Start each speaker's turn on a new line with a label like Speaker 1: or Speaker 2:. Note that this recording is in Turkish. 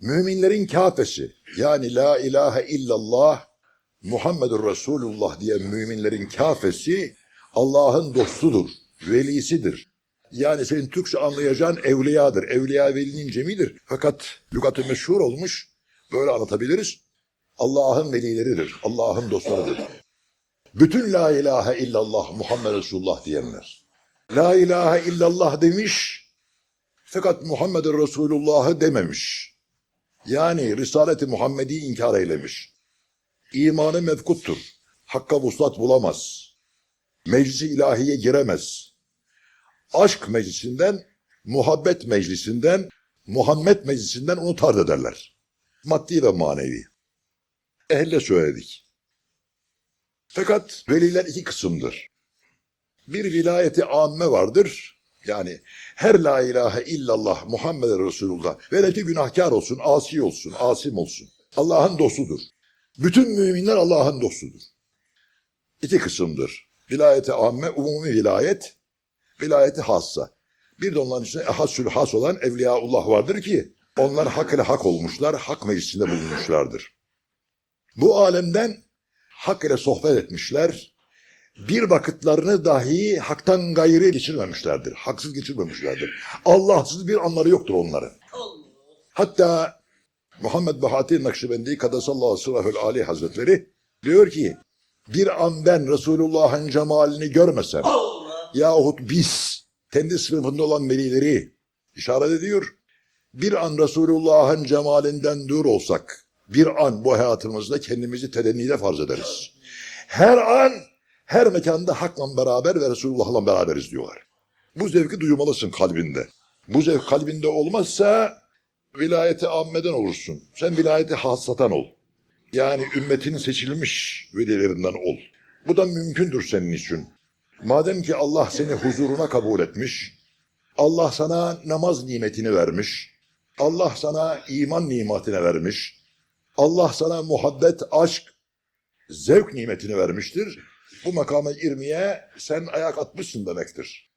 Speaker 1: müminlerin kafesi yani la ilahe illallah Muhammedur Resulullah diye müminlerin kafesi Allah'ın dostudur, velisidir. Yani senin Türkçe anlayacağın evliyadır. Evliya velinin cemidir. Fakat lügatı meşhur olmuş. Böyle anlatabiliriz. Allah'ın velileridir. Allah'ın dostlarıdır. Bütün la ilahe illallah Muhammed Resulullah diyenler. La ilahe illallah demiş. Fakat Muhammed Resulullah'ı dememiş. Yani Risaleti Muhammed'i inkar eylemiş. İmanı mevkuttur. Hakka vuslat bulamaz. Meclisi ilahiye giremez. Aşk meclisinden, muhabbet meclisinden, Muhammed meclisinden onu tard ederler. Maddi ve manevi. Ehle söyledik. Fakat veliler iki kısımdır. Bir vilayeti amme vardır. Yani her la ilahe illallah Muhammed Resulullah veleti günahkar olsun, asi olsun, asim olsun. Allah'ın dostudur. Bütün müminler Allah'ın dostudur. İki kısımdır. Vilayeti amme, umumi vilayet, vilayeti hassa. Bir de onların içinde ehasül has olan Evliyaullah vardır ki onlar hak ile hak olmuşlar, hak meclisinde bulunmuşlardır. Bu alemden hak ile sohbet etmişler. Bir vakitlerini dahi haktan gayrı geçirmemişlerdir. Haksız geçirmemişlerdir. Allahsız bir anları yoktur onların. Hatta Muhammed Bahati Nakşibendi Kadasallahu Sırahül Ali Hazretleri diyor ki bir an ben Resulullah'ın cemalini görmesem yahut biz kendi sınıfında olan velileri işaret ediyor. Bir an Resulullah'ın cemalinden dur olsak bir an bu hayatımızda kendimizi tedennide farz ederiz. Her an her mekanda hakla beraber ve Resulullah'la beraberiz diyorlar. Bu zevki duymalısın kalbinde. Bu zevk kalbinde olmazsa vilayeti ammeden olursun. Sen vilayeti hassatan ol. Yani ümmetin seçilmiş velilerinden ol. Bu da mümkündür senin için. Madem ki Allah seni huzuruna kabul etmiş, Allah sana namaz nimetini vermiş, Allah sana iman nimetini vermiş, Allah sana muhabbet, aşk, zevk nimetini vermiştir. Bu makama girmeye sen ayak atmışsın demektir.